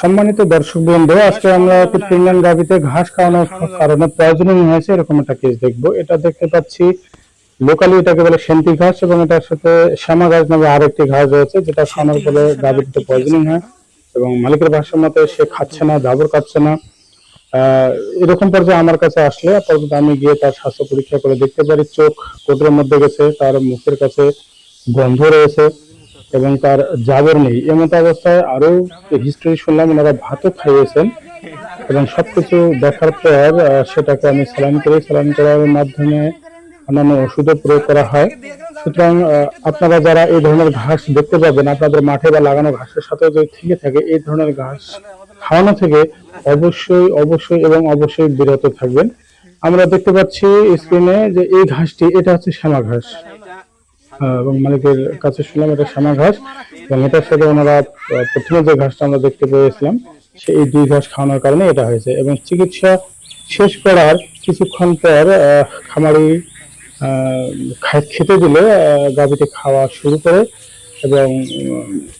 সম্মানিত দর্শক বন্ধু, আজকে আমরা প্রিমিয়াম গাভিতে ঘাস খাওয়ানোর কারণে পয়জনিং হয়েছে এরকম একটা কেস দেখব। এটা দেখতে পাচ্ছি লোকালি এটাকে বলে সেন্টি ঘাস এবং এটার সাথে শ্যামা ঘাস নামে আরেকটি ঘাস রয়েছে, যেটা খাওয়ানোর ফলে গাভিতে পয়জনিং হয় এবং মালিকের ভাষ্য মতে সে খাচ্ছে না, জাবর কাটছে না। এরকম পর্যায়ে আমার কাছে আসলে আপাতত আমি গিয়ে তার স্বাস্থ্য পরীক্ষা করে দেখতে পারি। চোখ কোটের মধ্যে গেছে, তার মুখের কাছে গন্ধ রয়েছে। এবং তার জাবর নেই। এমন অবস্থায় আরও হিস্ট্রি শুনলাম, ওনারা ভাতও খাইয়েছেন এবং সবকিছু দেখার পর সেটাকে আমি সালাম করি। সালাম করার মাধ্যমে অন্যান্য ওষুধও প্রয়োগ করা হয়। সুতরাং আপনারা যারা এই ধরনের ঘাস দেখতে পাবেন আপনাদের মাঠে বা লাগানো ঘাসের সাথে যদি থেকে থাকে, এই ধরনের ঘাস খাওয়ানো থেকে অবশ্যই অবশ্যই এবং অবশ্যই বিরত থাকবেন। আমরা দেখতে পাচ্ছি স্ক্রিনে যে এই ঘাসটি, এটা হচ্ছে শ্যামা ঘাস। এবং মালিকের কাছে শুনলাম, এটা শ্যামা ঘাস, এবং এটার সাথে ওনারা প্রথমে যে ঘাসটা আমরা দেখতে পেয়েছিলাম সেই দুই ঘাস খাওয়ানোর কারণে এটা হয়েছে। এবং চিকিৎসা শেষ করার কিছুক্ষণ পর খামারি খেতে দিলে গাভীটি খাওয়া শুরু করে এবং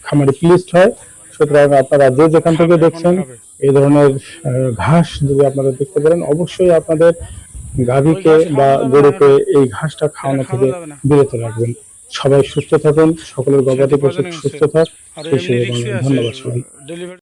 খামারি প্লিস্ট হয়। সুতরাং আপনারা যে যেখান থেকে দেখছেন, এই ধরনের ঘাস যদি আপনারা দেখতে পারেন, অবশ্যই আপনাদের গাভীকে বা গরুকে এই ঘাসটা খাওয়ানো থেকে বিরত রাখবেন। সবাই সুস্থ থাকুন সকলের গবাদি পশু সুস্থ থাক। ধন্যবাদ সবাই